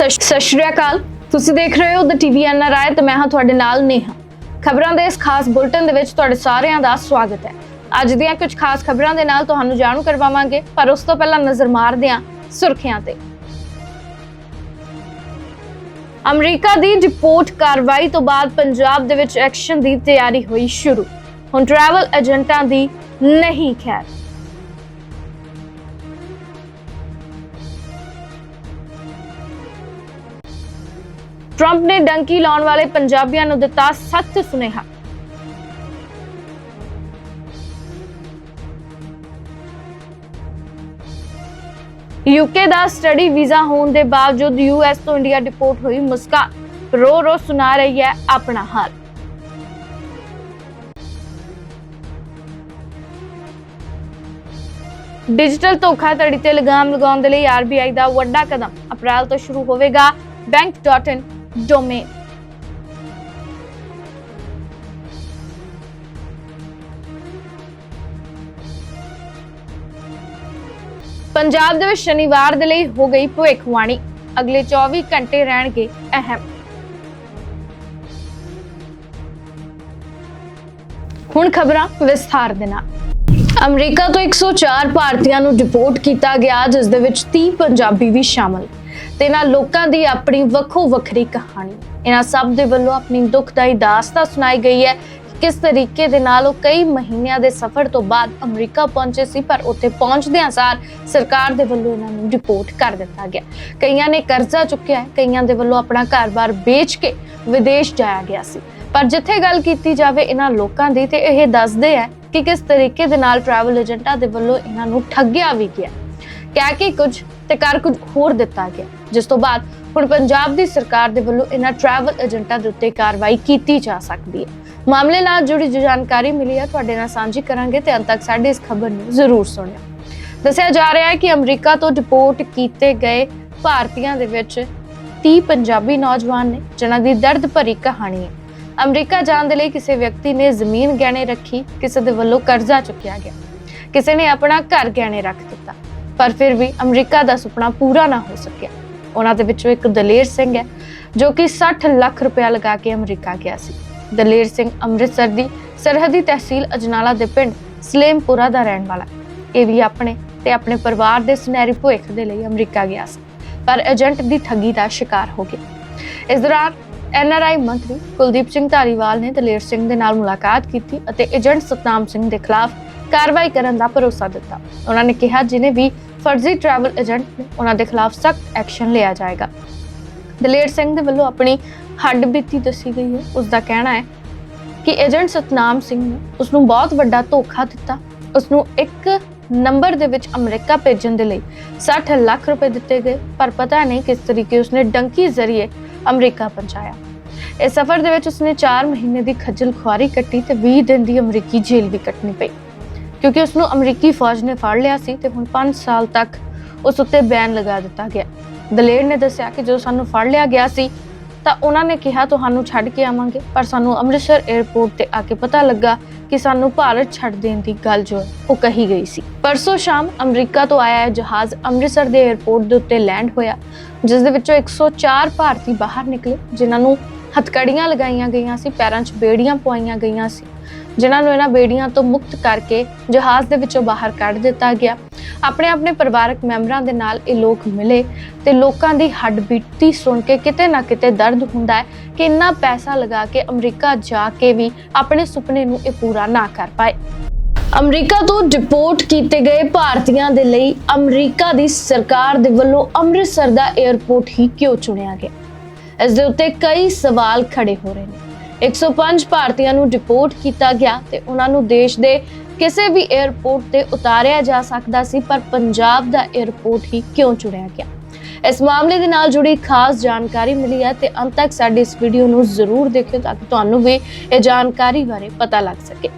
ਸਤਿ ਸਤਿ ਸ਼੍ਰੀ ਅਕਾਲ ਤੁਸੀਂ ਦੇਖ ਰਹੇ ਹੋ ਦ ਟੀਵੀ ਐਨਆਰਆਈ ਤੇ ਮੈਂ ਹਾਂ ਤੁਹਾਡੇ ਨਾਲ ਨੇਹਾ। ਖਬਰਾਂ ਦੇ ਇਸ ਖਾਸ ਬੁਲਟਨ ਦੇ ਵਿੱਚ ਤੁਹਾਡੇ ਸਾਰਿਆਂ ਦਾ ਸਵਾਗਤ ਹੈ। ਅੱਜ ਦੀਆਂ ਕੁਝ ਖਾਸ ਖਬਰਾਂ ਦੇ ਨਾਲ ਤੁਹਾਨੂੰ ਜਾਣੂ ਕਰਵਾਵਾਂਗੇ, ਪਰ ਉਸ ਤੋਂ ਪਹਿਲਾਂ ਨਜ਼ਰ ਮਾਰਦੇ ਹਾਂ ਸੁਰਖੀਆਂ ਤੇ। ਅਮਰੀਕਾ ਦੀ ਡਿਪੋਰਟ ਕਾਰਵਾਈ ਤੋਂ ਬਾਅਦ ਪੰਜਾਬ ਦੇ ਵਿੱਚ ਐਕਸ਼ਨ ਦੀ ਤਿਆਰੀ ਹੋਈ ਸ਼ੁਰੂ। ਹੁਣ ਟਰੈਵਲ ਏਜੰਟਾਂ ਦੀ ਨਹੀਂ ਖੈਰ। ਟਰੰਪ ਨੇ ਡੰਕੀ ਲਾਉਣ ਵਾਲੇ ਪੰਜਾਬੀਆਂ ਨੂੰ ਦਿੱਤਾ ਸਖਤ ਸੁਨੇਹਾ। ਯੂਕੇ ਦਾ ਸਟੱਡੀ ਵੀਜ਼ਾ ਹੋਣ ਦੇ ਬਾਵਜੂਦ ਯੂਐਸ ਤੋਂ ਇੰਡੀਆ ਡਿਪੋਰਟ ਹੋਈ ਮੁਸਕਾਨ। ਰੋ ਰੋ ਸੁਣਾ ਰਹੀ ਹੈ ਆਪਣਾ ਹਾਲ। ਡਿਜੀਟਲ ਧੋਖਾਧੜੀ ਤੇ ਲਗਾਮ ਲਗਾਉਣ ਦੇ ਲਈ ਆਰਬੀਆਈ ਦਾ ਵੱਡਾ ਕਦਮ। ਅਪ੍ਰੈਲ ਤੋਂ ਸ਼ੁਰੂ ਹੋਵੇਗਾ bank.in ਡੋਮੇਨ ਪੰਜਾਬ ਦੇ ਵਿੱਚ ਸ਼ਨੀਵਾਰ ਦੇ ਲਈ ਹੋ ਗਈ ਭਵਿੱਖਬਾਣੀ। ਅਗਲੇ 24 ਘੰਟੇ ਰਹਿਣਗੇ ਅਹਿਮ। ਹੁਣ ਖਬਰਾਂ ਵਿਸਥਾਰ ਦੇ ਨਾਲ। ਅਮਰੀਕਾ ਤੋਂ 104 ਭਾਰਤੀਆਂ ਨੂੰ ਡਿਪੋਰਟ ਕੀਤਾ ਗਿਆ, ਜਿਸ ਦੇ ਵਿੱਚ 30 ਪੰਜਾਬੀ ਵੀ ਸ਼ਾਮਲ। ਤੇ ਇਹਨਾਂ ਲੋਕਾਂ ਦੀ ਆਪਣੀ ਵੱਖੋ ਵੱਖਰੀ ਕਹਾਣੀ। ਇਹਨਾਂ ਸਭ ਦੇ ਵੱਲੋਂ ਆਪਣੀ ਦੁਖਦਾਈ ਦਾਸਤਾਨ ਸੁਣਾਈ ਗਈ ਹੈ ਕਿਸ ਤਰੀਕੇ ਦੇ ਨਾਲ ਉਹ ਕਈ ਮਹੀਨਿਆਂ ਦੇ ਸਫ਼ਰ ਤੋਂ ਬਾਅਦ ਅਮਰੀਕਾ ਪਹੁੰਚੇ ਸੀ, ਪਰ ਉੱਥੇ ਪਹੁੰਚਦਿਆਂ ਸਾਰ ਸਰਕਾਰ ਦੇ ਵੱਲੋਂ ਇਹਨਾਂ ਨੂੰ ਡਿਪੋਰਟ ਕਰ ਦਿੱਤਾ ਗਿਆ। ਕਈਆਂ ਨੇ ਕਰਜ਼ਾ ਚੁੱਕਿਆ ਹੈ, ਕਈਆਂ ਦੇ ਵੱਲੋਂ ਆਪਣਾ ਘਰ-ਬਾਰ ਵੇਚ ਕੇ ਵਿਦੇਸ਼ ਜਾਇਆ ਗਿਆ ਸੀ। ਪਰ ਜਿੱਥੇ ਗੱਲ ਕੀਤੀ ਜਾਵੇ ਇਹਨਾਂ ਲੋਕਾਂ ਦੀ, ਤੇ ਇਹ ਦੱਸਦੇ ਹੈ ਕਿ ਕਿਸ ਤਰੀਕੇ ਦੇ ਨਾਲ ਟਰੈਵਲ ਏਜੰਟਾਂ ਦੇ ਵੱਲੋਂ ਇਹਨਾਂ ਨੂੰ ਠੱਗਿਆ ਵੀ ਗਿਆ। ਕਹਿ ਕੇ ਕੁਝ ਤੇ ਕਰ ਕੁਝ ਹੋਰ ਦਿੱਤਾ ਗਿਆ, ਜਿਸ ਤੋਂ ਬਾਅਦ ਹੁਣ ਪੰਜਾਬ ਦੀ ਸਰਕਾਰ ਦੇ ਵੱਲੋਂ ਇਹਨਾਂ ਟਰੈਵਲ ਏਜੰਟਾਂ ਦੇ ਉੱਤੇ ਕਾਰਵਾਈ ਕੀਤੀ ਜਾ ਸਕਦੀ ਹੈ। ਮਾਮਲੇ ਨਾਲ ਜੁੜੀ ਜਾਣਕਾਰੀ ਮਿਲੀ ਹੈ, ਤੁਹਾਡੇ ਨਾਲ ਸਾਂਝੀ ਕਰਾਂਗੇ ਤੇ ਅੰਤ ਤੱਕ ਸਾਡੀ ਇਸ ਖਬਰ ਨੂੰ ਜ਼ਰੂਰ ਸੁਣਿਓ। ਦੱਸਿਆ ਜਾ ਰਿਹਾ ਹੈ ਕਿ ਅਮਰੀਕਾ ਤੋਂ ਡਿਪੋਰਟ ਕੀਤੇ ਗਏ ਭਾਰਤੀਆਂ ਦੇ ਵਿੱਚ 30 ਪੰਜਾਬੀ ਨੌਜਵਾਨ ਨੇ, ਜਿਨ੍ਹਾਂ ਦੀ ਦਰਦ ਭਰੀ ਕਹਾਣੀ ਹੈ। ਅਮਰੀਕਾ ਜਾਣ ਦੇ ਲਈ ਕਿਸੇ ਵਿਅਕਤੀ ਨੇ ਜ਼ਮੀਨ ਗਹਿਣੇ ਰੱਖੀ, ਕਿਸੇ ਦੇ ਵੱਲੋਂ ਕਰਜ਼ਾ ਚੁੱਕਿਆ ਗਿਆ। ਕਿਸੇ ਨੇ ਆਪਣਾ ਘਰ ਗਹਿਣੇ ਰੱਖ ਦਿੱਤਾ। ਪਰ ਫਿਰ ਵੀ ਅਮਰੀਕਾ ਦਾ ਸੁਪਨਾ ਪੂਰਾ ਨਾ ਹੋ ਸਕਿਆ। ਉਹਨਾਂ ਦੇ ਵਿੱਚੋਂ ਇੱਕ ਦਲੇਰ ਸਿੰਘ ਹੈ, ਜੋ ਕਿ 60 ਲੱਖ ਰੁਪਇਆ ਲਗਾ ਕੇ ਅਮਰੀਕਾ ਗਿਆ ਸੀ। ਦਲੇਰ ਸਿੰਘ ਅੰਮ੍ਰਿਤਸਰ ਦੀ ਸਰਹੱਦੀ ਤਹਿਸੀਲ ਅਜਨਾਲਾ ਦੇ ਪਿੰਡ ਸਲੇਮਪੁਰਾ ਦਾ ਰਹਿਣ ਵਾਲਾ ਇਹ ਵੀ ਆਪਣੇ ਤੇ ਆਪਣੇ ਪਰਿਵਾਰ ਦੇ ਸੁਨਹਿਰੀ ਭਵਿੱਖ ਦੇ ਲਈ ਅਮਰੀਕਾ ਗਿਆ ਸੀ, ਪਰ ਏਜੰਟ ਦੀ ਠੱਗੀ ਦਾ ਸ਼ਿਕਾਰ ਹੋ ਗਿਆ। ਇਸ ਦੌਰਾਨ ਐਨਆਰਆਈ ਮੰਤਰੀ ਕੁਲਦੀਪ ਸਿੰਘ ਧਾਰੀਵਾਲ ਨੇ ਦਲੇਰ ਸਿੰਘ ਦੇ ਨਾਲ ਮੁਲਾਕਾਤ ਕੀਤੀ ਅਤੇ ਏਜੰਟ ਸਤਨਾਮ ਸਿੰਘ ਦੇ ਖਿਲਾਫ ਕਾਰਵਾਈ ਕਰਨ ਦਾ ਭਰੋਸਾ ਦਿੱਤਾ। ਉਹਨਾਂ ਨੇ ਕਿਹਾ, ਜਿਨੇ ਵੀ ਫਰਜ਼ੀ ਟਰੈਵਲ ਏਜੰਟ ਨੇ ਉਹਨਾਂ ਦੇ ਖਿਲਾਫ ਸਖਤ ਐਕਸ਼ਨ ਲਿਆ ਜਾਏਗਾ। ਦਲੇਰ ਸਿੰਘ ਦੇ ਵੱਲੋਂ ਆਪਣੀ ਹੱਡ ਬੀਤੀ ਦੱਸੀ ਗਈ ਹੈ। ਉਸ ਦਾ ਕਹਿਣਾ ਹੈ ਕਿ ਏਜੰਟ ਸਤਨਾਮ ਸਿੰਘ ਨੇ ਉਸ ਨੂੰ ਬਹੁਤ ਵੱਡਾ ਧੋਖਾ ਦਿੱਤਾ। ਉਸ ਨੂੰ ਇੱਕ ਨੰਬਰ ਦੇ ਵਿੱਚ ਅਮਰੀਕਾ ਭੇਜਣ ਦੇ ਲਈ 60 ਲੱਖ ਰੁਪਏ ਦਿੱਤੇ ਗਏ, ਪਰ ਪਤਾ ਨਹੀਂ ਕਿਸ ਤਰੀਕੇ ਉਸਨੇ ਡੰਕੀ ਜ਼ਰੀਏ ਅਮਰੀਕਾ ਪਹੁੰਚਾਇਆ। ਇਸ ਸਫ਼ਰ ਦੇ ਵਿੱਚ ਉਸਨੇ 4 ਮਹੀਨੇ ਦੀ ਖੱਜਲ ਖੁਆਰੀ ਕੱਟੀ ਤੇ 20 ਦਿਨ ਦੀ ਅਮਰੀਕੀ ਜੇਲ੍ਹ ਵੀ ਕੱਟਣੀ ਪਈ। ਕਿਉਂਕਿ ਉਸ ਨੂੰ ਅਮਰੀਕੀ ਫੌਜ ਨੇ ਫੜ ਲਿਆ ਸੀ ਤੇ ਹੁਣ 5 ਸਾਲ ਤੱਕ ਉਸ ਉੱਤੇ ਬੈਨ ਲਗਾ ਦਿੱਤਾ ਗਿਆ। ਦਲੇਰ ਨੇ ਦੱਸਿਆ ਕਿ ਜਦੋਂ ਸਾਨੂੰ ਫੜ ਲਿਆ ਗਿਆ ਸੀ, ਤਾਂ ਉਹਨਾਂ ਨੇ ਕਿਹਾ, ਤੁਹਾਨੂੰ ਛੱਡ ਕੇ ਆਵਾਂਗੇ। ਪਰ ਸਾਨੂੰ ਅੰਮ੍ਰਿਤਸਰ 에ਅਰਪੋਰਟ ਤੇ ਆ ਕੇ ਪਤਾ ਲੱਗਾ ਕਿ ਸਾਨੂੰ ਭਾਰਤ ਛੱਡ ਦੇਣ ਦੀ ਗੱਲ ਜੋ ਹੈ ਉਹ ਕਹੀ ਗਈ ਸੀ। ਪਰਸੋਂ ਸ਼ਾਮ ਅਮਰੀਕਾ ਤੋਂ ਆਇਆ ਜਹਾਜ਼ ਅੰਮ੍ਰਿਤਸਰ ਦੇ 에ਅਰਪੋਰਟ ਦੇ ਉੱਤੇ ਲੈਂਡ ਹੋਇਆ, ਜਿਸ ਦੇ ਵਿੱਚੋਂ 104 ਭਾਰਤੀ ਬਾਹਰ ਨਿਕਲੇ, ਜਿਨ੍ਹਾਂ ਨੂੰ ਹਥਕੜੀਆਂ ਲਗਾਈਆਂ ਗਈਆਂ ਸੀ, ਪੈਰਾਂ 'ਚ ਬੇੜੀਆਂ ਪਵਾਈਆਂ ਗਈਆਂ ਸੀ। ਜਿਨ੍ਹਾਂ ਨੂੰ ਇਹਨਾਂ ਬੇੜੀਆਂ ਤੋਂ ਮੁਕਤ ਕਰਕੇ ਜਹਾਜ਼ ਦੇ ਵਿੱਚੋਂ ਬਾਹਰ ਕੱਢ ਦਿੱਤਾ ਗਿਆ। ਆਪਣੇ ਆਪਣੇ ਪਰਿਵਾਰਕ ਮੈਂਬਰਾਂ ਦੇ ਨਾਲ ਇਹ ਲੋਕ ਮਿਲੇ ਤੇ ਲੋਕਾਂ ਦੀ ਹੱਡ ਬੀਤੀ ਸੁਣ ਕੇ ਕਿਤੇ ਨਾ ਕਿਤੇ ਦਰਦ ਹੁੰਦਾ ਹੈ ਕਿ ਇੰਨਾ ਪੈਸਾ ਲਗਾ ਕੇ ਅਮਰੀਕਾ ਜਾ ਕੇ ਵੀ ਆਪਣੇ ਸੁਪਨੇ ਨੂੰ ਇਹ ਪੂਰਾ ਨਾ ਕਰ ਪਾਏ। ਅਮਰੀਕਾ ਤੋਂ ਡਿਪੋਰਟ ਕੀਤੇ ਗਏ ਭਾਰਤੀਆਂ ਦੇ ਲਈ ਅਮਰੀਕਾ ਦੀ ਸਰਕਾਰ ਦੇ ਵੱਲੋਂ ਅੰਮ੍ਰਿਤਸਰ ਦਾ 에ਅਰਪੋਰਟ ਹੀ ਕਿਉਂ ਚੁਣਿਆ ਗਿਆ? ਇਸ ਦੇ ਉੱਤੇ ਕਈ ਸਵਾਲ ਖੜੇ ਹੋ ਰਹੇ ਨੇ। 105 ਭਾਰਤੀਆਂ ਨੂੰ ਡਿਪੋਰਟ ਕੀਤਾ ਗਿਆ ਤੇ ਉਹਨਾਂ ਨੂੰ ਦੇਸ਼ ਦੇ ਕਿਸੇ ਵੀ 에ਅਰਪੋਰਟ ਤੇ ਉਤਾਰਿਆ ਜਾ ਸਕਦਾ ਸੀ, ਪਰ ਪੰਜਾਬ ਦਾ 에ਅਰਪੋਰਟ ਹੀ ਕਿਉਂ ਚੁਣਿਆ ਗਿਆ? ਇਸ ਮਾਮਲੇ ਦੇ ਨਾਲ ਜੁੜੀ ਖਾਸ ਜਾਣਕਾਰੀ ਮਿਲੀ ਹੈ ਤੇ ਅੰਤ ਤੱਕ ਸਾਡੀ ਇਸ ਵੀਡੀਓ ਨੂੰ ਜ਼ਰੂਰ ਦੇਖਿਓ ਤਾਂ ਕਿ ਤੁਹਾਨੂੰ ਵੀ ਇਹ ਜਾਣਕਾਰੀ ਬਾਰੇ ਪਤਾ ਲੱਗ ਸਕੇ।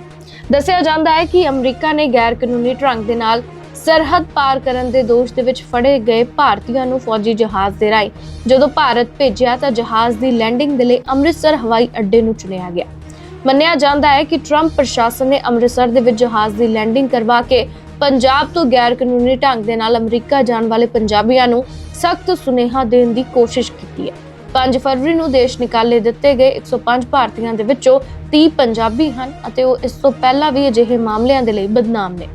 ਦੱਸਿਆ ਜਾਂਦਾ ਹੈ ਕਿ ਅਮਰੀਕਾ ਨੇ ਗੈਰ ਕਾਨੂੰਨੀ ਢੰਗ ਦੇ ਨਾਲ ਸਰਹੱਦ ਪਾਰ ਕਰਨ ਦੇ ਦੋਸ਼ ਦੇ ਵਿੱਚ ਫੜੇ ਗਏ ਭਾਰਤੀਆਂ ਨੂੰ ਫੌਜੀ ਜਹਾਜ਼ ਦੇ ਰਾਹੀਂ। ਜਦੋਂ ਭਾਰਤ ਭੇਜਿਆ ਤਾਂ ਜਹਾਜ਼ ਦੀ ਲੈਂਡਿੰਗ ਦੇ ਲਈ ਅੰਮ੍ਰਿਤਸਰ ਹਵਾਈ ਅੱਡੇ ਨੂੰ ਚੁਣਿਆ ਗਿਆ। ਮੰਨਿਆ ਜਾਂਦਾ ਹੈ ਕਿ ਟਰੰਪ ਪ੍ਰਸ਼ਾਸਨ ਨੇ ਅੰਮ੍ਰਿਤਸਰ ਦੇ ਵਿੱਚ ਜਹਾਜ਼ ਦੀ ਲੈਂਡਿੰਗ ਕਰਵਾ ਕੇ ਪੰਜਾਬ ਤੋਂ ਗੈਰ ਕਾਨੂੰਨੀ ਢੰਗ ਦੇ ਨਾਲ ਅਮਰੀਕਾ ਜਾਣ ਵਾਲੇ ਪੰਜਾਬੀਆਂ ਨੂੰ ਸਖਤ ਸੁਨੇਹਾ ਦੇਣ ਦੀ ਕੋਸ਼ਿਸ਼ ਕੀਤੀ ਹੈ। 5 ਫਰਵਰੀ ਨੂੰ ਦੇਸ਼ ਨਿਕਾਲੇ ਦਿੱਤੇ ਗਏ 105 ਭਾਰਤੀਆਂ ਦੇ ਵਿੱਚੋਂ 30 ਪੰਜਾਬੀ ਹਨ ਅਤੇ ਉਹ ਇਸ ਤੋਂ ਪਹਿਲਾਂ ਵੀ ਅਜਿਹੇ ਮਾਮਲਿਆਂ ਦੇ ਲਈ ਬਦਨਾਮ ਨੇ।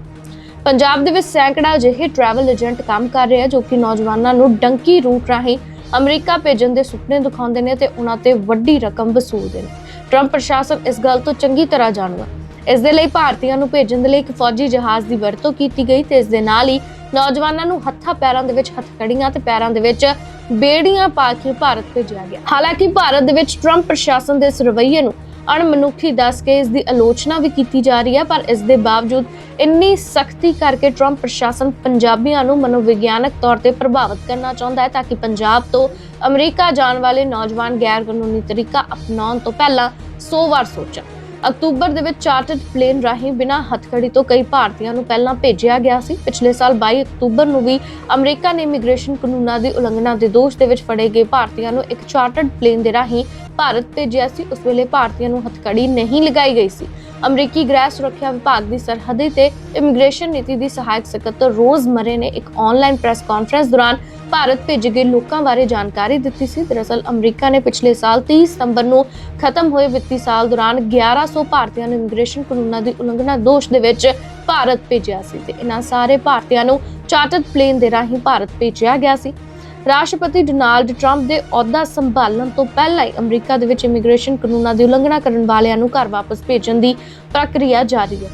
ਪੰਜਾਬ ਦੇ ਵਿੱਚ ਸੈਂਕੜਾ ਅਜਿਹੇ ਟਰੈਵਲ ਏਜੰਟ ਕੰਮ ਕਰ ਰਹੇ ਆ ਜੋ ਕਿ ਨੌਜਵਾਨਾਂ ਨੂੰ ਡੰਕੀ ਰੂਟ ਰਾਹੀਂ ਅਮਰੀਕਾ ਭੇਜਣ ਦੇ ਸੁਪਨੇ ਦਿਖਾਉਂਦੇ ਨੇ ਤੇ ਉਹਨਾਂ ਤੇ ਵੱਡੀ ਰਕਮ ਵਸੂਲਦੇ ਨੇ। ਟਰੰਪ ਪ੍ਰਸ਼ਾਸਨ ਇਸ ਗੱਲ ਤੋਂ ਚੰਗੀ ਤਰ੍ਹਾਂ ਜਾਣੂ ਹੈ। ਇਸ ਦੇ ਲਈ ਭਾਰਤੀਆਂ ਨੂੰ ਭੇਜਣ ਦੇ ਲਈ ਇੱਕ ਫੌਜੀ ਜਹਾਜ਼ ਦੀ ਵਰਤੋਂ ਕੀਤੀ ਗਈ ਤੇ ਇਸ ਦੇ ਨਾਲ ਹੀ ਨੌਜਵਾਨਾਂ ਨੂੰ ਹੱਥਾਂ ਪੈਰਾਂ ਦੇ ਵਿੱਚ ਹੱਥਕੜੀਆਂ ਤੇ ਪੈਰਾਂ ਦੇ ਵਿੱਚ ਬੇੜੀਆਂ ਪਾ ਕੇ ਭਾਰਤ ਭੇਜਿਆ ਗਿਆ। ਹਾਲਾਂਕਿ ਭਾਰਤ ਦੇ ਵਿੱਚ ਟਰੰਪ ਪ੍ਰਸ਼ਾਸਨ ਦੇ ਇਸ ਰਵੱਈਏ ਨੂੰ ਅਣਮਨੁੱਖੀ ਦੱਸ ਕੇ ਇਸ ਦੀ ਆਲੋਚਨਾ ਵੀ ਕੀਤੀ ਜਾ ਰਹੀ ਹੈ, ਪਰ ਇਸ ਦੇ ਬਾਵਜੂਦ ਇੰਨੀ ਸਖਤੀ ਕਰਕੇ ਟਰੰਪ ਪ੍ਰਸ਼ਾਸਨ ਪੰਜਾਬੀਆਂ ਨੂੰ ਮਨੋਵਿਗਿਆਨਕ ਤੌਰ ਤੇ ਪ੍ਰਭਾਵਿਤ ਕਰਨਾ ਚਾਹੁੰਦਾ ਹੈ ਤਾਂ ਕਿ ਪੰਜਾਬ ਤੋਂ ਅਮਰੀਕਾ ਜਾਣ ਵਾਲੇ ਨੌਜਵਾਨ ਗੈਰ ਕਾਨੂੰਨੀ ਤਰੀਕਾ ਅਪਣਾਉਣ ਤੋਂ ਪਹਿਲਾਂ 100 ਵਾਰ ਸੋਚਣ। ਅਕਤੂਬਰ ਦੇ ਵਿੱਚ ਚਾਰਟਰਡ ਪਲੇਨ ਰਾਹੀਂ ਬਿਨਾਂ ਹੱਥਕੜੀ ਤੋਂ ਕਈ ਭਾਰਤੀਆਂ ਨੂੰ ਪਹਿਲਾਂ ਭੇਜਿਆ ਗਿਆ ਸੀ। ਪਿਛਲੇ ਸਾਲ 22 ਅਕਤੂਬਰ ਨੂੰ ਵੀ ਅਮਰੀਕਾ ਨੇ ਇਮੀਗ੍ਰੇਸ਼ਨ ਕਾਨੂੰਨਾਂ ਦੀ ਉਲੰਘਣਾ ਦੇ ਦੋਸ਼ ਦੇ ਵਿੱਚ ਫੜੇ ਗਏ ਭਾਰਤੀਆਂ ਨੂੰ ਇੱਕ ਚਾਰਟਰਡ ਪਲੇਨ ਦੇ ਰਾਹੀਂ ਭਾਰਤ ਭੇਜਿਆ ਸੀ। ਉਸ ਵੇਲੇ ਭਾਰਤੀਆਂ ਨੂੰ ਹੱਥਕੜੀ ਨਹੀਂ ਲਗਾਈ ਗਈ ਸੀ। ਅਮਰੀਕੀ ਗ੍ਰਹਿ ਸੁਰੱਖਿਆ ਵਿਭਾਗ ਦੀ ਸਰਹੱਦੀ ਤੇ ਇਮੀਗ੍ਰੇਸ਼ਨ ਨੀਤੀ ਦੀ ਸਹਾਇਕ ਸਕੱਤਰ ਰੋਜ਼ ਮਰੇ ਨੇ ਇੱਕ ਆਨਲਾਈਨ ਪ੍ਰੈਸ ਕਾਨਫਰੰਸ ਦੌਰਾਨ ਭਾਰਤ ਭੇਜੇ ਗਏ ਲੋਕਾਂ ਬਾਰੇ ਜਾਣਕਾਰੀ ਦਿੱਤੀ ਸੀ। ਦਰਅਸਲ ਅਮਰੀਕਾ ਨੇ ਪਿਛਲੇ ਸਾਲ 30 ਸਤੰਬਰ ਨੂੰ ਖਤਮ ਹੋਏ ਵਿੱਤੀ ਸਾਲ ਦੌਰਾਨ 1100 ਭਾਰਤੀਆਂ ਨੂੰ ਇਮੀਗ੍ਰੇਸ਼ਨ ਕਾਨੂੰਨਾਂ ਦੀ ਉਲੰਘਣਾ ਦੋਸ਼ ਦੇ ਵਿੱਚ ਭਾਰਤ ਭੇਜਿਆ ਸੀ ਤੇ ਇਹਨਾਂ ਸਾਰੇ ਭਾਰਤੀਆਂ ਨੂੰ ਚਾਰਟਰਡ ਪਲੇਨ ਦੇ ਰਾਹੀਂ ਭਾਰਤ ਭੇਜਿਆ ਗਿਆ ਸੀ। ਰਾਸ਼ਟਰਪਤੀ ਡੋਨਾਲਡ ਟਰੰਪ ਦੇ ਅਹੁਦਾ ਸੰਭਾਲਣ ਤੋਂ ਪਹਿਲਾਂ ਹੀ ਅਮਰੀਕਾ ਦੇ ਵਿੱਚ ਇਮੀਗ੍ਰੇਸ਼ਨ ਕਾਨੂੰਨਾਂ ਦੀ ਉਲੰਘਣਾ ਕਰਨ ਵਾਲਿਆਂ ਨੂੰ ਘਰ ਵਾਪਸ ਭੇਜਣ ਦੀ ਪ੍ਰਕਿਰਿਆ ਜਾਰੀ ਹੈ।